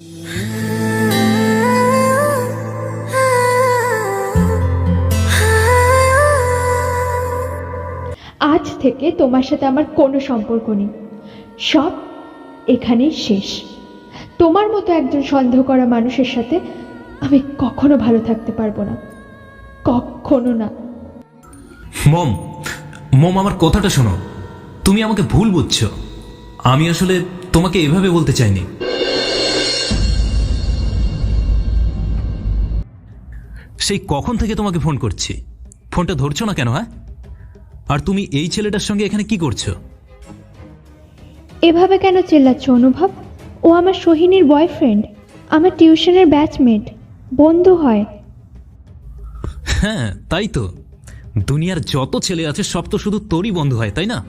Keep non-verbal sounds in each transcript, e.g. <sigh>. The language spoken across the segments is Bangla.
আজ থেকে তোমার সাথে আমার কোনো সম্পর্ক নেই। সব এখানেই শেষ। তোমার মতো একজন সন্দেহ করা মানুষের সাথে আমি কখনো ভালো থাকতে পারব না। কখনো না। মম মম, আমার কথাটা শোনো। তুমি আমাকে ভুল বুঝছ। আমি আসলে তোমাকে এভাবে বলতে চাইনি। সেই কখন থেকে তোমাকে ফোন করছি? ফোনটা ধরছো না কেন হ্যাঁ? আর তুমি এই ছেলেটার সঙ্গে এখানে কি করছ? এভাবে কেন চেল্লাচ্ছ অনুভব? ও আমার সোহিনীর বয়ফ্রেন্ড আমার টিউশনের ব্যাচমেট বন্ধু হয়। হ্যাঁ তাই তো। দুনিয়ার যত ছেলে আছে সব তো শুধু তোরই বন্ধু হয় তাই না?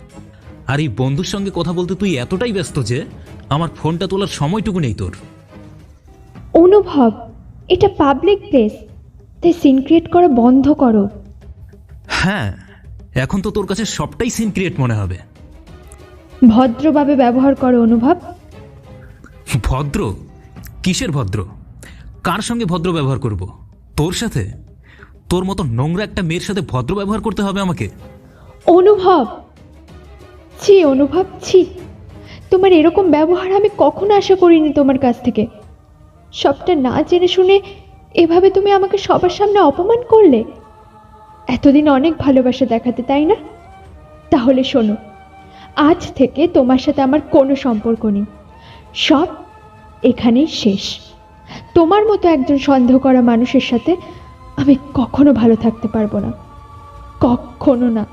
আর এই বন্ধুর সঙ্গে কথা বলতে তুই এতটাই ব্যস্ত যে আমার ফোনটা তোলার সময়টুকু নেই তোর। অনুভব এটা পাবলিক প্লেস তাই সিন ক্রিয়েট করা বন্ধ করো। হ্যাঁ এখন তো তোর কাছে সবটাই সিন ক্রিয়েট মনে হবে। ভদ্রভাবে ব্যবহার করো অনুভব। ভদ্র? কিসের ভদ্র? কার সঙ্গে ভদ্র ব্যবহার করব? তোর সাথে? তোর মতো নোংরা একটা মেয়ের সাথে ভদ্র ব্যবহার করতে হবে আমাকে? অনুভব। ছি অনুভব ছি। তোমার এরকম ব্যবহার আমি কখনো আশা করিনি তোমার কাছ থেকে। সবটা না জেনে শুনে এভাবে তুমি আমাকে সবার সামনে অপমান করলে? এতদিন অনেক ভালোবাসা দেখাতে, তাই না? তাহলে শোনো, আজ থেকে তোমার সাথে আমার কোনো সম্পর্ক নেই। সব এখানেই শেষ। তোমার মতো একজন সন্দেহ করা মানুষের সাথে আমি কখনো ভালো থাকতে পারব না। কখনো না।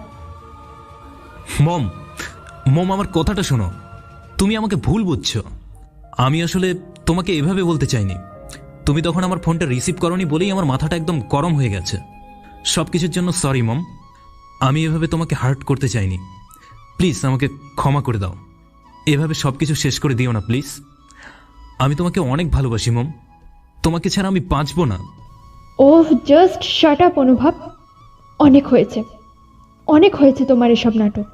মম মম, আমার কথাটা শোনো। তুমি আমাকে ভুল বুঝছ। আমি আসলে তোমাকে এভাবে বলতে চাইনি। তুমি তখন আমার ফোনটা রিসিভ করনি বলেই আমার মাথাটা একদম গরম হয়ে গেছে। সব কিছুর জন্য সরি, মম। আমি এভাবে তোমাকে হার্ট করতে চাইনি। প্লিজ, আমাকে ক্ষমা করে দাও। এভাবে সব কিছু শেষ করে দিও না, প্লিজ। আমি তোমাকে অনেক ভালোবাসি, মম। তোমাকে ছাড়া আমি বাঁচবো না। ওহ, জাস্ট শাট আপ, অনুভব। অনেক হয়েছে। অনেক হয়েছে তোমার এসব নাটক।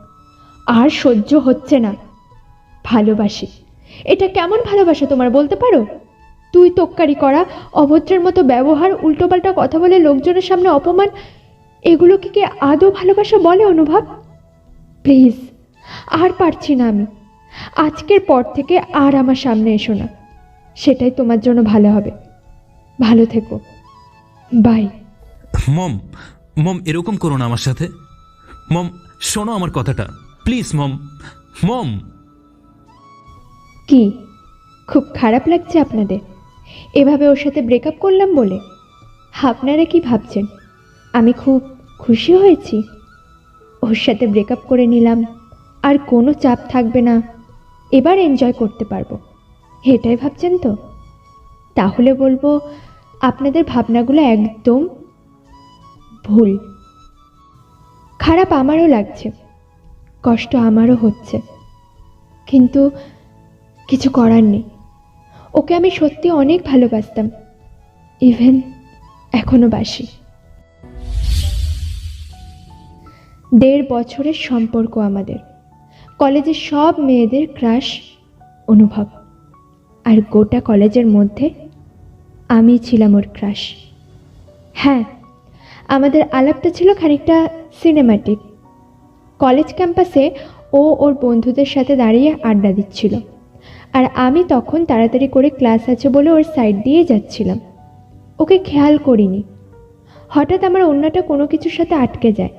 আর সহ্য হচ্ছে না। ভালোবাসি। এটা কেমন ভালোবাসা তোমার, বলতে পারো? তুই তোক্কারি করা অভদ্রের মতো ব্যবহার উল্টোপাল্টা কথা বলে লোকজনের সামনে অপমান এগুলোকে কি আদৌ ভালোবাসা বলে অনুভব? প্লিজ আর পারছি না আমি। আজকের পর থেকে আর আমার সামনে এসো না। সেটাই তোমার জন্য ভালো হবে। ভালো থেকো। বাই। মম মম এরকম করো না আমার সাথে। মম শোনো আমার কথাটা। Please mom mom. কি? খুব খারাপ লাগছে আপনাদের। এভাবে ওর সাথে ব্রেকআপ করলাম বলে? আপনারা কি ভাবছেন? আমি খুব খুশি হয়েছি। ওর সাথে ব্রেকআপ করে নিলাম, আর কোনো চাপ থাকবে না। এবার এনজয় করতে পারব। এটাই ভাবছেন তো? তাহলে বলব, আপনাদের ভাবনাগুলো একদম ভুল। খারাপ আমারও লাগছে। কষ্ট আমারও হচ্ছে। কিন্তু কিছু করার নেই। ওকে আমি সত্যি অনেক ভালোবাসতাম। ইভেন এখনও বাসি। দেড় বছরের সম্পর্ক আমাদের। কলেজের সব মেয়েদের ক্রাশ অনুভব। আর গোটা কলেজের মধ্যে আমি ছিলাম ওর ক্রাশ। হ্যাঁ আমাদের আলাপটা ছিল খানিকটা সিনেমাটিক কলেজ ক্যাম্পাসে ও ওর বন্ধুদের সাথে দাঁড়িয়ে আড্ডা দিচ্ছিল। আর আমি তখন তাড়াতাড়ি করে ক্লাস আছে বলে ওর সাইড দিয়ে যাচ্ছিলাম। ওকে খেয়াল করিনি। হঠাৎ আমার অন্যটা কোনো কিছুর সাথে আটকে যায়।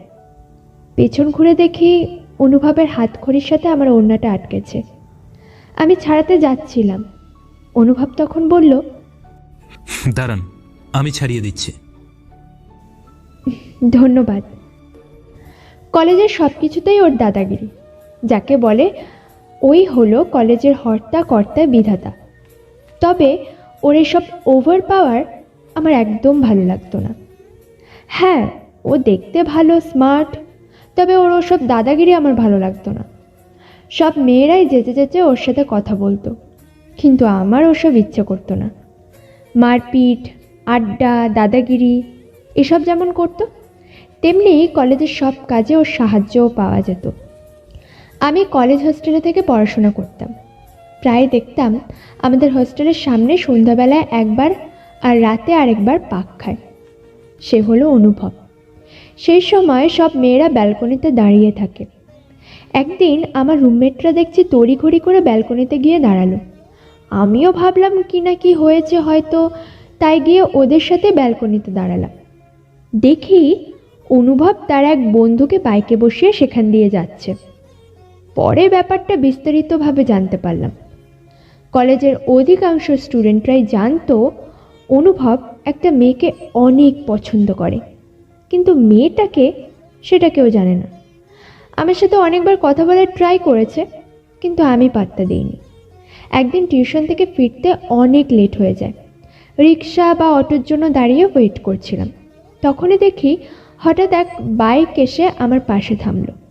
পেছন ঘুরে দেখি অনুভবের হাতখড়ির সাথে আমার অন্যটা আটকেছে। আমি ছাড়াতে যাচ্ছিলাম। অনুভব তখন বলল দাঁড়ান আমি ছাড়িয়ে দিচ্ছি। ধন্যবাদ। কলেজের সব কিছুতেই ওর দাদাগিরি। যাকে বলে ওই হলো কলেজের হর্তা, কর্তা, বিধাতা। তবে ওর এসব ওভার পাওয়ার আমার একদম ভালো লাগতো না। হ্যাঁ ও দেখতে ভালো স্মার্ট তবে ওর ওসব দাদাগিরি আমার ভালো লাগতো না। সব মেয়েরাই যেতে যেতে ওর সাথে কথা বলতো, কিন্তু আমার ওসব ইচ্ছে করতো না। মারপিট, আড্ডা, দাদাগিরি, এসব যেমন করতো, তেমনি কলেজের সব কাজে ওর সাহায্যও পাওয়া যেত। আমি কলেজ হোস্টেলে থেকে পড়াশোনা করতাম। প্রায় দেখতাম আমাদের হোস্টেলের সামনে সন্ধ্যাবেলায় একবার আর রাতে আরেকবার পাক খায়। সে হলো অনুভব। সেই সময় সব মেয়েরা ব্যালকনিতে দাঁড়িয়ে থাকে। একদিন আমার রুমমেটরা দেখছি তড়িঘড়ি করে ব্যালকনিতে গিয়ে দাঁড়াল। আমিও ভাবলাম কি না কি হয়েছে হয়তো, তাই গিয়ে ওদের সাথে ব্যালকনিতে দাঁড়ালাম। দেখি অনুভব তার এক বন্ধুকে বাইকে বসিয়ে সেখান দিয়ে যাচ্ছে। পরে ব্যাপারটা বিস্তারিতভাবে জানতে পারলাম। কলেজের অধিকাংশ স্টুডেন্টরাই জানতো, অনুভব একটা মেয়েকে অনেক পছন্দ করে। কিন্তু মেয়েটাকে সেটা কেউ জানে না। আমার সাথে অনেকবার কথা বলার ট্রাই করেছে, কিন্তু আমি পাত্তা দিইনি। একদিন টিউশন থেকে ফিরতে অনেক লেট হয়ে যায়। রিক্সা বা অটোর জন্য দাঁড়িয়ে ওয়েট করছিলাম। তখনই দেখি হঠাৎ এক বাইক এসে আমার পাশে থামলো।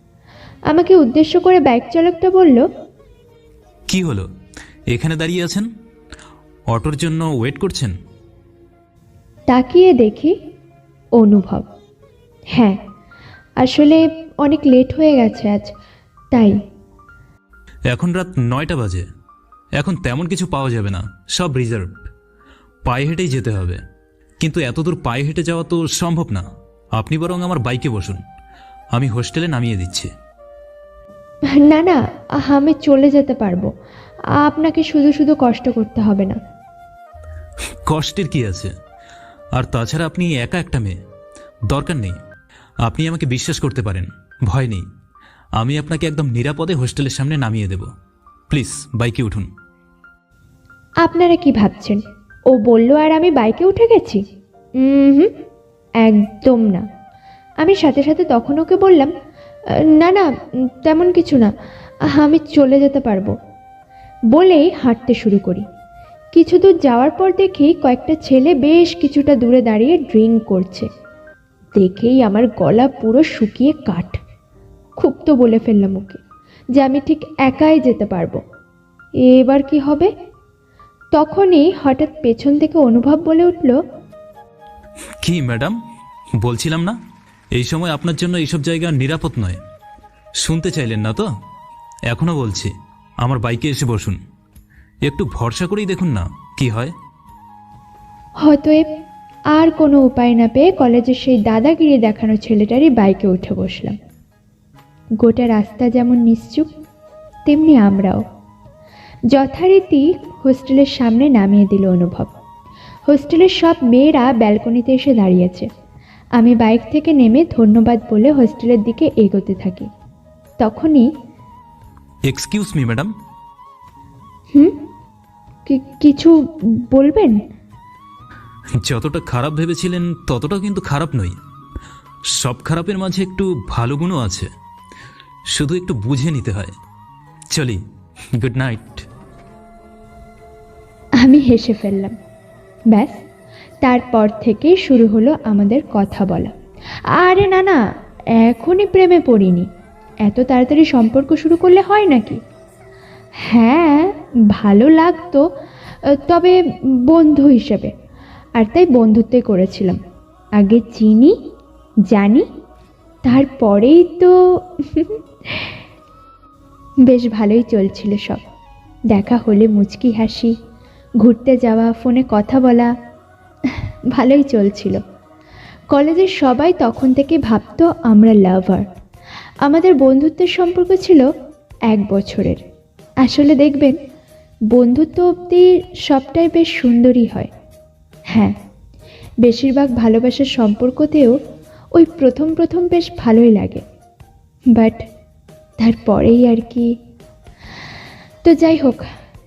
আমাকে উদ্দেশ্য করে বাইক চালকটা বলল কি হলো? এখানে দাঁড়িয়ে আছেন? অটোর জন্য ওয়েট করছেন? তাকিয়ে দেখি অনুভব। হ্যাঁ আসলে অনেক লেট হয়ে গেছে আজ তাই। এখন রাত নয়টা বাজে। এখন তেমন কিছু পাওয়া যাবে না সব রিজার্ভ পায়ে হেঁটেই যেতে হবে। কিন্তু এতদূর পায়ে হেঁটে যাওয়া তো সম্ভব না। আপনি বরং আমার বাইকে বসুন। আমি হোস্টেলে নামিয়ে দিচ্ছি। না না আমি চলে যেতে পারব। আপনাকে শুধু শুধু কষ্ট করতে হবে না। কষ্টের কি আছে? আর তাছাড়া আপনি একা একটা মেয়ে। দরকার নেই। আপনি আমাকে বিশ্বাস করতে পারেন। ভয় নেই। আমি আপনাকে একদম নিরাপদে হোস্টেলের সামনে নামিয়ে দেব। প্লিজ বাইকে উঠুন। আপনারা কি ভাবছেন? ও বলল আর আমি বাইকে উঠে গেছি? হুম একদম না। আমি সাথে সাথে তখন ওকে বললাম "আহ, না না, তেমন কিছু না। আমি চলে যেতে পারব। বলেই হাঁটতে শুরু করি। কিছু দূর যাওয়ার পর দেখি কয়েকটা ছেলে বেশ কিছুটা দূরে দাঁড়িয়ে ড্রিঙ্ক করছে। দেখেই আমার গলা পুরো শুকিয়ে কাঠ। খুব তো বলে ফেললাম ওকে যে আমি ঠিক একাই যেতে পারব। এবার কি হবে? তখনই হঠাৎ পেছন থেকে অনুভব বলে উঠল, কি ম্যাডাম? বলছিলাম না? এই সময় আপনার জন্য এইসব জায়গা নিরাপদ নয়। শুনতে চাইলেন না তো? এখনও বলছি, আমার বাইকে এসে বসুন। একটু ভরসা করেই দেখুন না, কি হয়। হতএব আর কোনো উপায় না পেয়ে কলেজের সেই দাদাগিরি দেখানো ছেলেটারই বাইকে উঠে বসলাম। গোটা রাস্তা যেমন নিশ্চুপ, তেমনি আমরাও। যথারীতি হোস্টেলের সামনে নামিয়ে দিল অনুভব। হোস্টেলের সব মেয়েরা ব্যালকনিতে এসে দাঁড়িয়েছে। আমি বাইক থেকে নেমে ধন্যবাদ বলে হোস্টেলের দিকে এগোতে থাকি। তখনই এক্সকিউজ মি ম্যাডাম হুম? কি- কিছু বলবেন? যতটা খারাপ ভেবেছিলেন ততটা কিন্তু খারাপ নই। সব খারাপের মাঝে একটু ভালো গুণও আছে। শুধু একটু বুঝে নিতে হয়। চলি গুড নাইট আমি হেসে ফেললাম। ব্যাস। তারপর থেকে শুরু হলো আমাদের কথা বলা। আরে না না, এখনই প্রেমে পড়িনি। এত তাড়াতাড়ি সম্পর্ক শুরু করলে হয় নাকি? হ্যাঁ ভালো লাগতো, তবে বন্ধু হিসেবে। আর তাই বন্ধুত্বই করেছিলাম। আগে চিনি, জানি, তারপরেই তো <laughs> বেশ ভালোই চলছিল সব। দেখা হলে মুচকি হাসি, ঘুরতে যাওয়া, ফোনে কথা বলা ভালোই চলছিল। কলেজের সবাই তখন থেকে ভাবতো আমরা লাভার আমাদের বন্ধুত্বের সম্পর্ক ছিল এক বছরের। আসলে দেখবেন, বন্ধুত্ব অবধি সবটাই বেশ সুন্দরই হয়। হ্যাঁ বেশিরভাগ ভালোবাসার সম্পর্কতেও ওই প্রথম প্রথম বেশ ভালোই লাগে। বাট তারপরেই আর কি। তো যাই হোক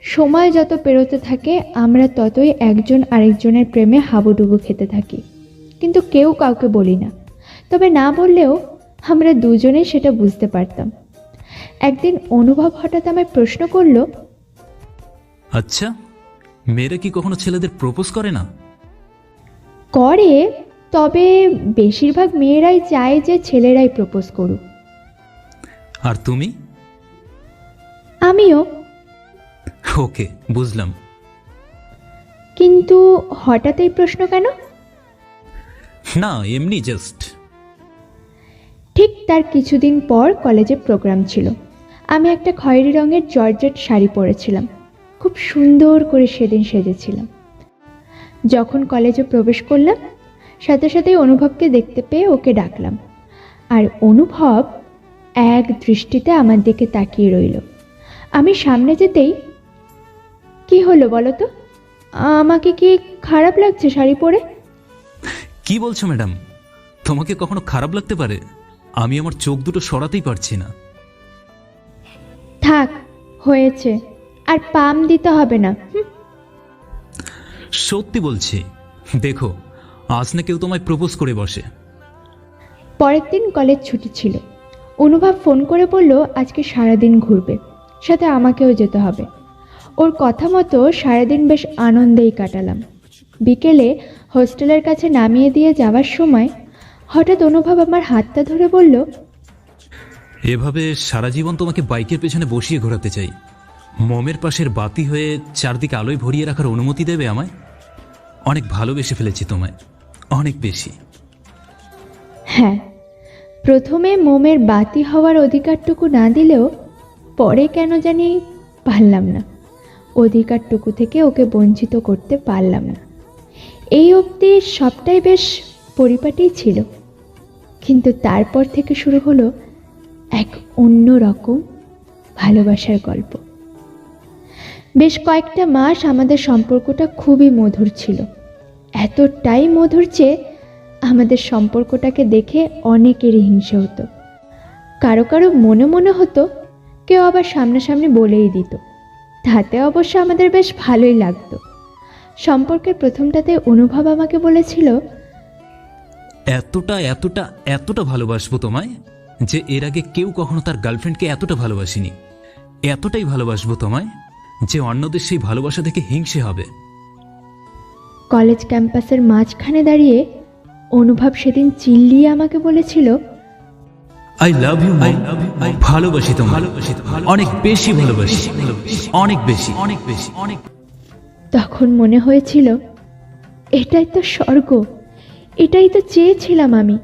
সময় যত পেরোতে থাকে আমরা ততই একজন আরেকজনের প্রেমে হাবুডুবু খেতে থাকি। কিন্তু কেউ কাউকে বলি না। তবে না বললেও আমরা দুজনেই সেটা বুঝতে পারতাম। একদিন অনুভব হঠাৎ আমায় প্রশ্ন করল আচ্ছা মেয়েরা কি কখনো ছেলেদের প্রপোজ করে না? করে তবে বেশিরভাগ মেয়েরাই চায় যে ছেলেরাই প্রপোজ করুক। আর তুমি? আমিও ওকে বুঝলাম। কিন্তু হঠাৎ এই প্রশ্ন কেন? না এমনি জাস্ট ঠিক তার কিছুদিন পর কলেজে প্রোগ্রাম ছিল। আমি একটা খয়েরি রঙের জর্জেট শাড়ি পরেছিলাম। খুব সুন্দর করে সেদিন সেজেছিলাম। যখন কলেজে প্রবেশ করলাম সাথে সাথেই অনুভবকে দেখতে পেয়ে ওকে ডাকলাম। আর অনুভব এক দৃষ্টিতে আমার দিকে তাকিয়ে রইল। আমি সামনে যেতেই কি হলো বলো তো? আমাকে কি খারাপ লাগছে শাড়ি পরে? কি বলছো ম্যাডাম? তোমাকে কখনো খারাপ লাগতে পারে? আমি আমার চোখ দুটো সরাতেই পারছি না। থাক হয়েছে। আর পাম দিতে হবে না সত্যি বলছি। দেখো আজ না কেউ তোমায় প্রপোজ করে বসে। পরের দিন কলেজ ছুটি ছিল। অনুভব ফোন করে বলল আজকে সারাদিন ঘুরবে। সাথে আমাকেও যেতে হবে। ওর কথা মতো সারাদিন বেশ আনন্দেই কাটালাম। বিকেলে হোস্টেলের কাছে নামিয়ে দিয়ে যাওয়ার সময় হঠাৎ অনুভব আমার হাতটা ধরে বলল এভাবে সারা জীবন তোমাকে বাইকের পেছনে বসিয়ে ঘোরাতে চাই। মমের পাশের বাতি হয়ে চারদিকে আলোয় ভরিয়ে রাখার অনুমতি দেবে আমায়? অনেক ভালোবেসে ফেলেছি তোমায় অনেক বেশি। হ্যাঁ প্রথমে মোমের বাতি হওয়ার অধিকারটুকু না দিলেও পরে কেন জানি পারলাম না। অধিকারটুকু থেকে ওকে বঞ্চিত করতে পারলাম না। এই অবধি সবটাই বেশ পরিপাটিই ছিল। কিন্তু তারপর থেকে শুরু হলো এক অন্য রকম ভালোবাসার গল্প। বেশ কয়েকটা মাস আমাদের সম্পর্কটা খুবই মধুর ছিল। এতটাই মধুর যে আমাদের সম্পর্কটাকে দেখে অনেকেরই হিংসে হতো। কারও কারও মনে মনে হতো, কেউ আবার সামনাসামনি বলেই দিত। তাতে অবশ্য আমাদের বেশ ভালোই লাগতো। সম্পর্কের প্রথমটাতে অনুভব আমাকে বলেছিল এতটা এতটা এতটা ভালোবাসবো তোমায় যে এর আগে কেউ কখনো তার গার্লফ্রেন্ডকে এতটা ভালোবাসিনি। এতটাই ভালোবাসবো তোমায় যে অন্যদের সেই ভালোবাসা থেকে হিংসে হবে। কলেজ ক্যাম্পাসের মাঝখানে দাঁড়িয়ে অনুভব সেদিন চিল্লিয়ে আমাকে বলেছিল I love you I love you ভালোবাসি তোমায়। ভালোবাসি অনেক বেশি ভালোবাসি। অনেক বেশি। অনেক বেশি। অনেক তখন মনে হয়েছিল এটাই তো স্বর্গ। এটাই তো চেয়েছিলাম আমি।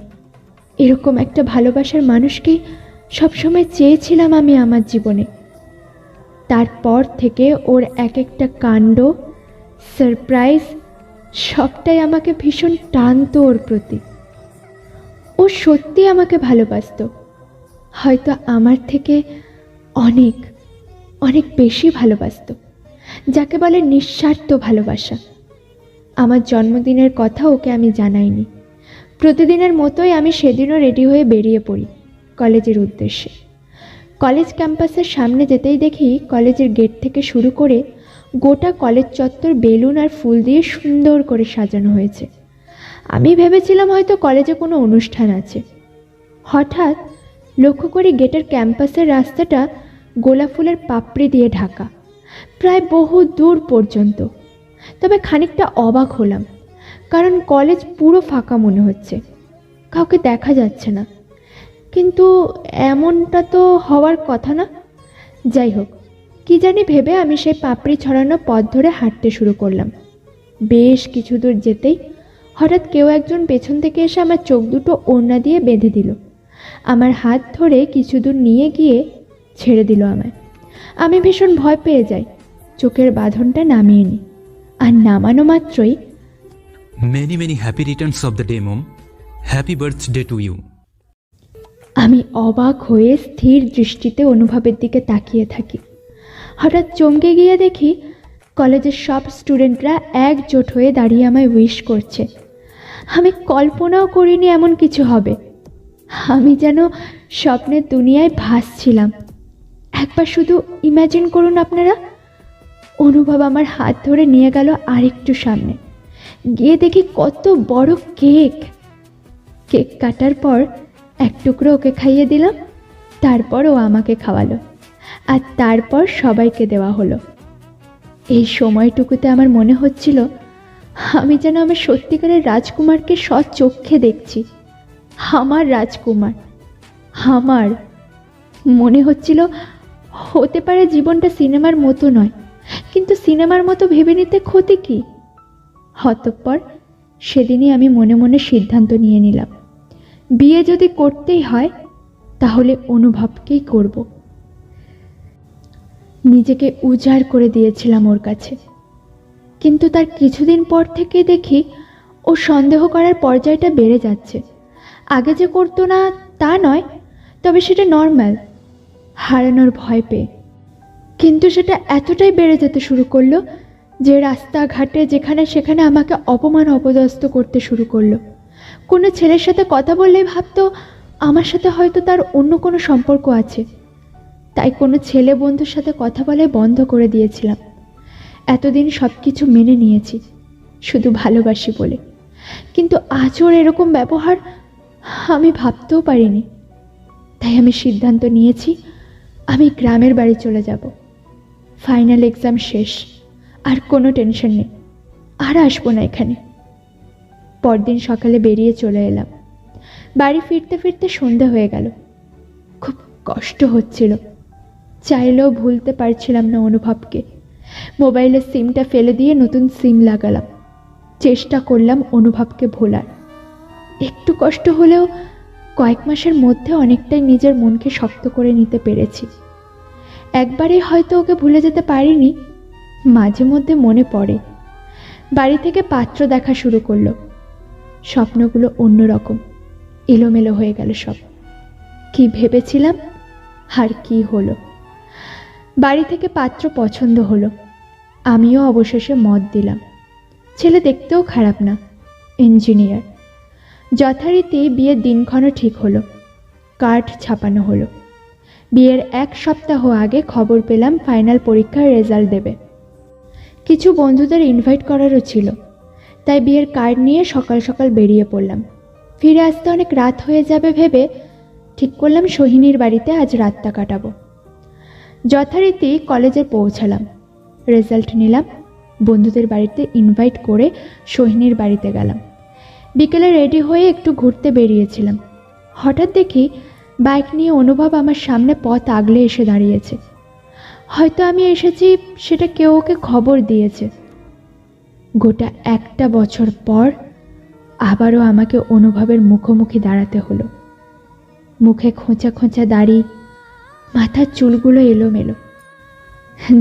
এরকম একটা ভালোবাসার মানুষকে সবসময় চেয়েছিলাম আমি আমার জীবনে। তারপর থেকে ওর এক একটা কাণ্ড সারপ্রাইজ সবটাই আমাকে ভীষণ টানতো ওর প্রতি। ও সত্যি আমাকে ভালোবাসতো। হয়তো আমার থেকে অনেক অনেক বেশি ভালোবাসতো, যাকে বলে নিঃস্বার্থ ভালোবাসা। আমার জন্মদিনের কথা ওকে আমি জানাইনি। প্রতিদিনের মতোই আমি সেদিনও রেডি হয়ে বেরিয়ে পড়ি কলেজের উদ্দেশ্যে। কলেজ ক্যাম্পাসের সামনে যেতেই দেখি কলেজের গেট থেকে শুরু করে গোটা কলেজ চত্বর বেলুন আর ফুল দিয়ে সুন্দর করে সাজানো হয়েছে। আমি ভেবেছিলাম হয়তো কলেজে কোনো অনুষ্ঠান আছে। হঠাৎ লক্ষ্য করি গেটের ক্যাম্পাসের রাস্তাটা গোলাপ ফুলের পাপড়ি দিয়ে ঢাকা। প্রায় বহু দূর পর্যন্ত। তবে খানিকটা অবাক হলাম, কারণ কলেজ পুরো ফাঁকা মনে হচ্ছে। কাউকে দেখা যাচ্ছে না। কিন্তু এমনটা তো হওয়ার কথা না। যাই হোক, কি জানি ভেবে আমি সেই পাপড়ি ছড়ানো পথ ধরে হাঁটতে শুরু করলাম। বেশ কিছু দূর যেতেই হঠাৎ কেউ একজন পেছন থেকে এসে আমার চোখ দুটো ওড়না দিয়ে বেঁধে দিল। আমার হাত ধরে কিছু দূর নিয়ে গিয়ে ছেড়ে দিল আমায়। আমি ভীষণ ভয় পেয়ে যাই। চোখের বাঁধনটা নামিয়ে নিই আর নামানো মাত্রই many many happy returns of the day mom happy birthday to you আমি অবাক হয়ে স্থির দৃষ্টিতে অনুভবের দিকে তাকিয়ে থাকি। হঠাৎ চমকে গিয়ে দেখি কলেজের সব স্টুডেন্টরা একজোট হয়ে দাঁড়িয়ে আমায় উইশ করছে। আমি কল্পনাও করিনি এমন কিছু হবে। আমি যেন স্বপ্নের দুনিয়ায় ভাসছিলাম। একবার শুধু ইমাজিন করুন আপনারা। অনুভব আমার হাত ধরে নিয়ে গেল আরেকটু সামনে। গিয়ে দেখি কত বড় কেক। কেক কাটার পর এক টুকরো ওকে খাইয়ে দিলাম তারপর ও আমাকে খাওয়ালো। আর তারপর সবাইকে দেওয়া হলো। এই সময়টুকুতে আমার মনে হচ্ছিল, আমি যেন আমার সত্যিকারের রাজকুমারকে সৎ চক্ষে দেখছি। আমার রাজকুমার। আমার। মনে হচ্ছিল হতে পারে জীবনটা সিনেমার মতো নয়, কিন্তু সিনেমার মতো ভেবে নিতে ক্ষতি কি? হতঃপর সেদিনই আমি মনে মনে সিদ্ধান্ত নিয়ে নিলাম। বিয়ে যদি করতেই হয়, তাহলে অনুভবকেই করব। নিজেকে উজাড় করে দিয়েছিলাম ওর কাছে। কিন্তু তার কিছুদিন পর থেকে দেখি ও সন্দেহ করার পর্যায়টা বেড়ে যাচ্ছে। আগে যে করতো না তা নয়, তবে সেটা নর্মাল হারানোর ভয় পেয়ে। কিন্তু সেটা এতটাই বেড়ে যেতে শুরু করল যে রাস্তাঘাটে যেখানে সেখানে আমাকে অপমান অপদস্থ করতে শুরু করল। কোনো ছেলের সাথে কথা বললেই ভাবতো আমার সাথে হয়তো তার অন্য কোনো সম্পর্ক আছে। তাই কোনো ছেলে বন্ধুর সাথে কথা বলে বন্ধ করে দিয়েছিলাম। এতদিন সব কিছু মেনে নিয়েছি, শুধু ভালোবাসি বলে। কিন্তু আজ ওর এরকম ব্যবহার আমি ভাবতেও পারিনি। তাই আমি সিদ্ধান্ত নিয়েছি, আমি গ্রামের বাড়ি চলে যাব। ফাইনাল এক্সাম শেষ, আর কোনো টেনশন নেই। আর আসব না এখানে। পরদিন সকালে বেরিয়ে চলে এলাম। বাড়ি ফিরতে ফিরতে সন্ধে হয়ে গেল। খুব কষ্ট হচ্ছিল। চাইলেও ভুলতে পারছিলাম না অনুভবকে। মোবাইলের সিমটা ফেলে দিয়ে নতুন সিম লাগালাম। চেষ্টা করলাম অনুভবকে ভোলার। একটু কষ্ট হলেও কয়েক মাসের মধ্যে অনেকটাই নিজের মনকে শক্ত করে নিতে পেরেছি। একবারে হয়তো ওকে ভুলে যেতে পারিনি, মাঝে মধ্যে মনে পড়ে। বাড়ি থেকে পাত্র দেখা শুরু করল। স্বপ্নগুলো অন্যরকম, এলোমেলো হয়ে গেল সব। কি ভেবেছিলাম, আর কি হলো। বাড়ি থেকে পাত্র পছন্দ হলো। আমিও অবশেষে মত দিলাম। ছেলে দেখতেও খারাপ না, ইঞ্জিনিয়ার। যথারীতি বিয়ের দিনক্ষণও ঠিক হলো, কার্ড ছাপানো হলো। বিয়ের এক সপ্তাহ আগে খবর পেলাম ফাইনাল পরীক্ষার রেজাল্ট দেবে। কিছু বন্ধুদের ইনভাইট করারও ছিল, তাই বিয়ের কার্ড নিয়ে সকাল সকাল বেরিয়ে পড়লাম। ফিরে আসতে অনেক রাত হয়ে যাবে ভেবে ঠিক করলাম সোহিনীর বাড়িতে আজ রাতটা কাটাবো। যথারীতি কলেজে পৌঁছালাম, রেজাল্ট নিলাম, বন্ধুদের বাড়িতে ইনভাইট করে সোহিনীর বাড়িতে গেলাম। বিকেলে রেডি হয়ে একটু ঘুরতে বেরিয়েছিলাম। হঠাৎ দেখি বাইক নিয়ে অনুভব আমার সামনে পথ আগলে এসে দাঁড়িয়েছে। হয়তো আমি এসেছি, সেটা কেউ ওকে খবর দিয়েছে। গোটা একটা বছর পর আবারও আমাকে অনুভবের মুখোমুখি দাঁড়াতে হলো। মুখে খোঁচা খোঁচা দাড়ি, মাথার চুলগুলো এলোমেলো।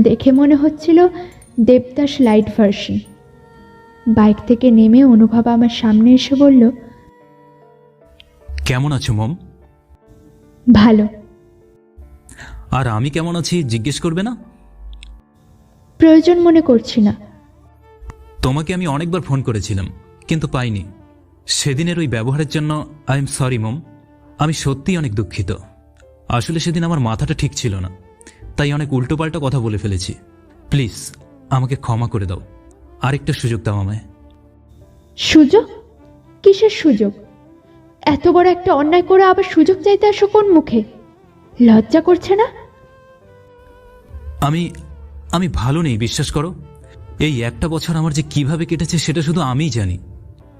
দেখে মনে হচ্ছিল দেবদাস লাইট ভার্সন। বাইক থেকে নেমে অনুভব আমার সামনে এসে বলল কেমন আছো মম? ভালো। আর আমি কেমন আছি জিজ্ঞেস করবে না? প্রয়োজন মনে করছি না। তোমাকে আমি অনেকবার ফোন করেছিলাম কিন্তু পাইনি। সেদিনের ওই ব্যবহারের জন্য আই এম সরি মম। আমি সত্যিই অনেক দুঃখিত। আসলে সেদিন আমার মাথাটা ঠিক ছিল না। তাই অনেক উল্টোপাল্টা কথা বলে ফেলেছি। প্লিজ আমাকে ক্ষমা করে দাও। আরেকটা সুযোগ দাও আমায়। সুযোগ? কিসের সুযোগ? এত বড় একটা অন্যায় করে আবার সুযোগ চাইতে আসো কোন মুখে? লজ্জা করছে না? আমি আমি ভালো নেই বিশ্বাস করো। এই একটা বছর আমার যে কীভাবে কেটেছে সেটা শুধু আমিই জানি।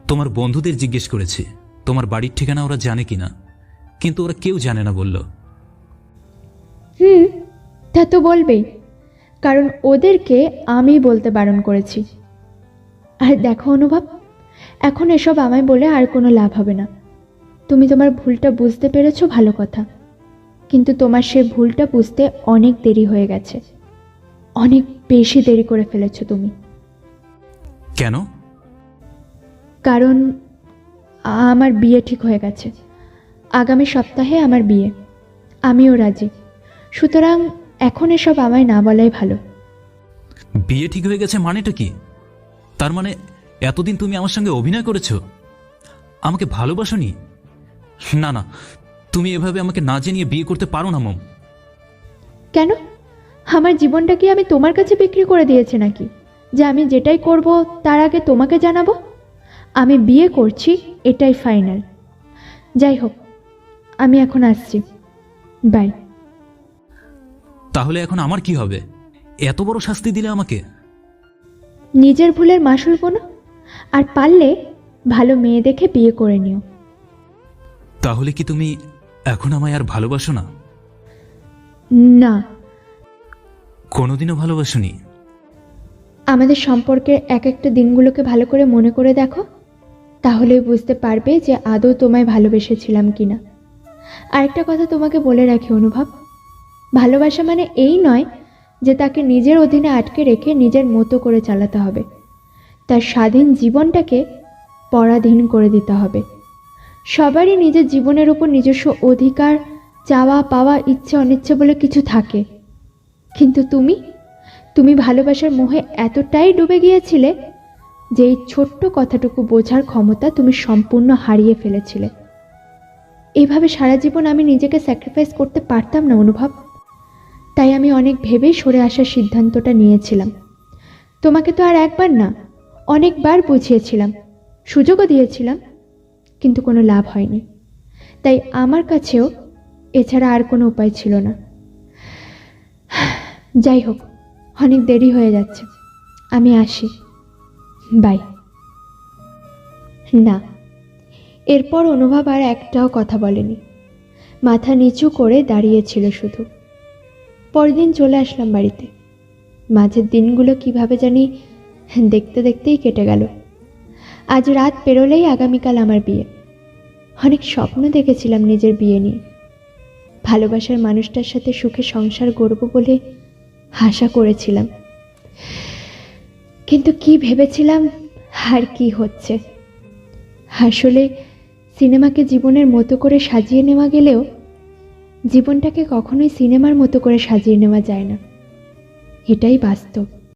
তোমার বন্ধুদের জিজ্ঞেস করেছি তোমার বাড়ির ঠিকানা ওরা জানে কিনা কিন্তু ওরা কেউ জানে না বলল। হুম তা তো বলবেই কারণ ওদেরকে আমি বলতে বারণ করেছি। আর দেখো অনুভব এখন এসব আমায় বলে আর কোনো লাভ হবে না। তুমি তোমার ভুলটা বুঝতে পেরেছ ভালো কথা কিন্তু তোমার সে ভুলটা বুঝতে অনেক দেরি হয়ে গেছে। অনেক বেশি দেরি করে ফেলেছো তুমি। কেন? কারণ আমার বিয়ে ঠিক হয়ে গেছে। আগামী সপ্তাহে আমার বিয়ে। আমিও রাজি। সুতরাং এখন এসব আমায় না বলাই ভালো। বিয়ে ঠিক হয়ে গেছে মানেটা কি? তার মানে এতদিন তুমি আমার সঙ্গে অভিনয় করেছ? আমাকে ভালোবাসনি? না না তুমি এভাবে আমাকে না জানিয়ে বিয়ে করতে পারো না মম। কেন? আমার জীবনটা কি আমি তোমার কাছে বিক্রি করে দিয়েছি নাকি? যে আমি যেটাই করব তার আগে তোমাকে জানাব? আমি বিয়ে করছি এটাই ফাইনাল। যাই হোক আমি এখন আসছি। বাই। তাহলে এখন আমার কি হবে? এত বড় শাস্তি দিলে আমাকে? নিজের ভুলের মাসুল কোনো আর পারলে ভালো মেয়ে দেখে বিয়ে করে নিও। তাহলে কি তুমি এখন আমায় আর ভালোবাসো না? না। কোনোদিনও ভালোবাসোনি? আমাদের সম্পর্কের এক একটা দিনগুলোকে ভালো করে মনে করে দেখো তাহলেই বুঝতে পারবে যে আদৌ তোমায় ভালোবেসেছিলাম কিনা। আরেকটা কথা তোমাকে বলে রাখি অনুভব ভালোবাসা মানে এই নয় যে তাকে নিজের অধীনে আটকে রেখে নিজের মতো করে চালাতে হবে। তার স্বাধীন জীবনটাকে পরাধীন করে দিতে হবে। সবারই নিজের জীবনের উপর নিজস্ব অধিকার, চাওয়া, পাওয়া, ইচ্ছে, অনিচ্ছে বলে কিছু থাকে। কিন্তু তুমি? তুমি ভালোবাসার মোহে এতটাই ডুবে গিয়েছিলে যে এই ছোট্ট কথাটুকু বোঝার ক্ষমতা তুমি সম্পূর্ণ হারিয়ে ফেলেছিলে। এভাবে সারা জীবন আমি নিজেকে স্যাক্রিফাইস করতে পারতাম না অনুভব। তাই আমি অনেক ভেবেই সরে আসার সিদ্ধান্তটা নিয়েছিলাম। তোমাকে তো আর একবার না, অনেকবার বুঝিয়েছিলাম, সুযোগও দিয়েছিলাম, কিন্তু কোনো লাভ হয়নি। তাই আমার কাছেও এছাড়া আর কোনো উপায় ছিল না। যাই হোক, অনেক দেরি হয়ে যাচ্ছে। আমি আসি। বাই। না, এরপর অনুভব আর একটাও কথা বলেনি। মাথা নিচু করে দাঁড়িয়েছিল শুধু। পরদিন চলে আসলাম বাড়িতে। মাঝের দিনগুলো কীভাবে জানি দেখতে দেখতেই কেটে গেল। আজ রাত পেরোলেই আগামীকাল আমার বিয়ে। অনেক স্বপ্ন দেখেছিলাম নিজের বিয়ে নিয়ে। ভালোবাসার মানুষটার সাথে সুখে সংসার গড়ব বলে আশা করেছিলাম। কিন্তু কি ভেবেছিলাম আর কি হচ্ছে? আসলে সিনেমাকে জীবনের মতো করে সাজিয়ে নেওয়া গেলেও জীবনটাকে কখনোই সিনেমার মতো করে সাজিয়ে নেওয়া যায় না। এটাই বাস্তব।